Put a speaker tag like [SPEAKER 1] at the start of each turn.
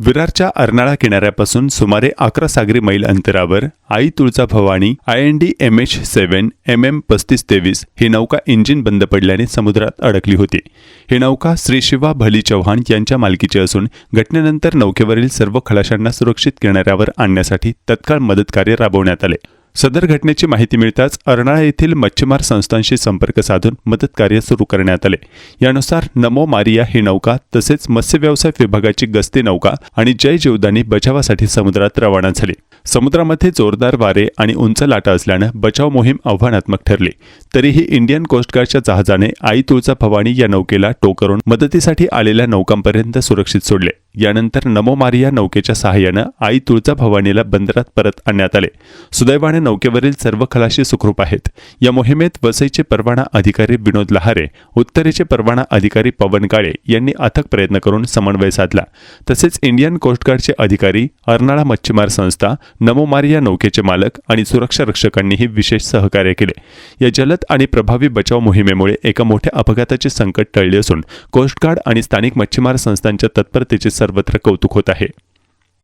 [SPEAKER 1] विरारच्या अर्नाळा किनाऱ्यापासून सुमारे अकरा सागरी मैल अंतरावर आई Tulja Bhavani I N D M H seven M M पस्तीस तेवीस ही नौका इंजिन बंद पडल्याने समुद्रात अडकली होती. ही नौका श्री शिवा भली चव्हाण यांच्या मालकीची असून घटनेनंतर नौकेवरील सर्व खलाशांना सुरक्षित किनाऱ्यावर आणण्यासाठी तत्काळ मदतकार्य राबवण्यात आले. सदर घटनेची माहिती मिळताच अर्नाळा येथील मच्छीमार संस्थांशी संपर्क साधून मदत कार्य सुरू करण्यात आले. यानुसार नमो मारिया ही नौका तसेच मत्स्य व्यवसाय विभागाची गस्ती नौका आणि जय जीवदानी बचावासाठी समुद्रात रवाना झाली. समुद्रामध्ये जोरदार वारे आणि उंच लाटा असल्यानं बचाव मोहीम आव्हानात्मक ठरली. तरीही इंडियन कोस्टगार्डच्या जहाजाने आई तुळजा भवानी या नौकेला टोकरून मदतीसाठी आलेल्या नौकांपर्यंत सुरक्षित सोडले. यानंतर नमो मारिया नौकेच्या सहाय्यानं आई तुळजा भवानीला बंदरात परत आणण्यात आले. सुदैवाने नौकेवरील सर्व खलाशी सुखरूप आहेत. या मोहिमेत वसईचे परवाना अधिकारी विनोद लहारे उत्तरेचे परवाना अधिकारी पवन काळे यांनी अथक प्रयत्न करून समन्वय साधला. तसेच इंडियन कोस्टगार्डचे अधिकारी अर्नाळा मच्छीमार संस्था नमो मारिया नौकेचे मालक आणि सुरक्षा रक्षकांनीही विशेष सहकार्य केले. या जलद आणि प्रभावी बचाव मोहिमेमुळे एका मोठ्या अपघाताचे संकट टळले असून कोस्टगार्ड आणि स्थानिक मच्छीमार संस्थांच्या तत्परतेचे सर्वत्र कौतुक होत आहे.